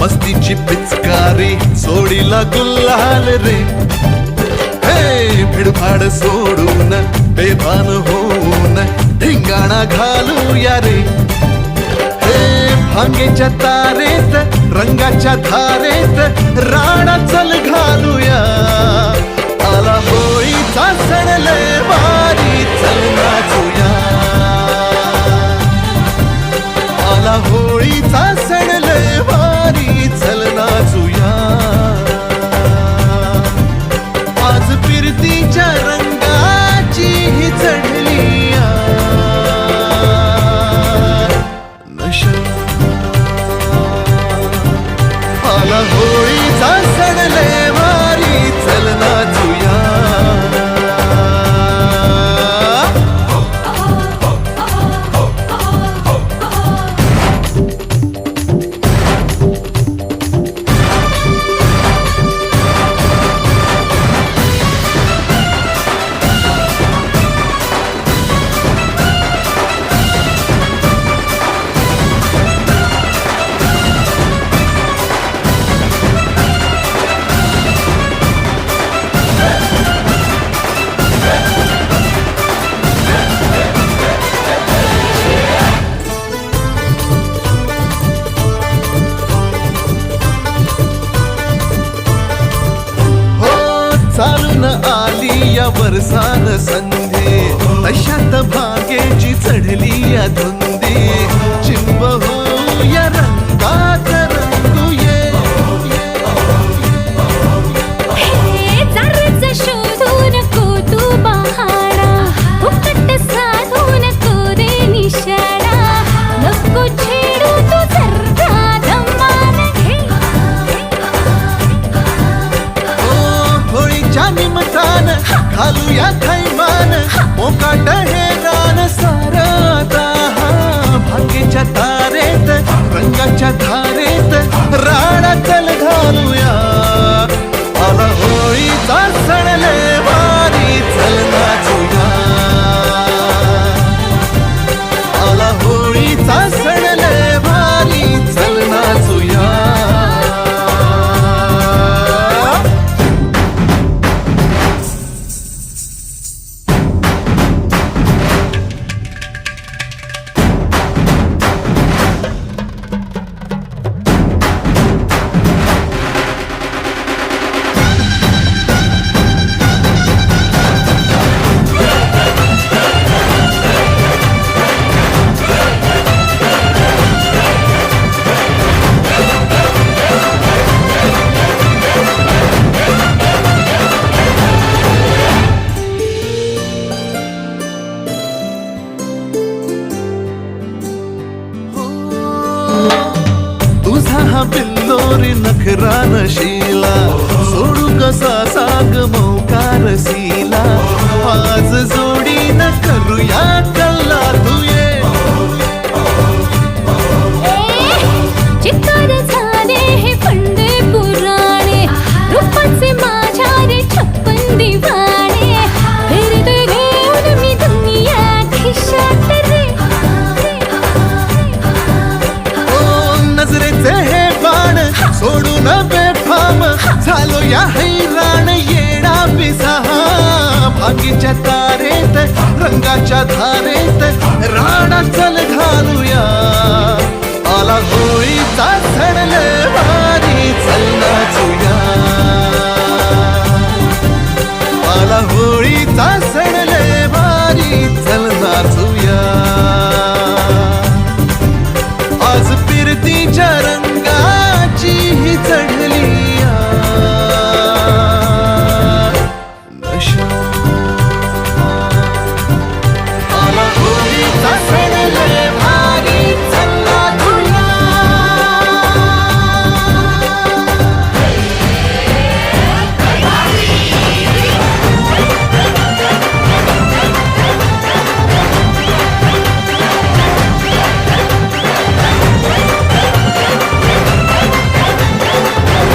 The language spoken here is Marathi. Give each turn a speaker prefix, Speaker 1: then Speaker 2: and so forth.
Speaker 1: मस्तीची पिचकारी सोडीला गुल्हाल रे. हे भिडभाड सोडून बेभान होऊन धिंगाणा घालूया रे. हे भांगेच्या तारेत रंगाच्या धारेत राणा चल घालू love. या वरसान संधी. तशात भाग्याची चढली या
Speaker 2: నౌకట
Speaker 1: ಬಿಲ್ಲೋರಿ ನಖರಾನ ಶೀಲ ಸುಡುಗ ಸಾಗ ಮೌಕಾರ ಶೀಲ. या हैराण येणा पिसाहा बाकीच्या तारेत रंगाच्या धारेत राणा चल घालूया. आला होळीचा सणले वारी चल नाचूया. आला होळीचा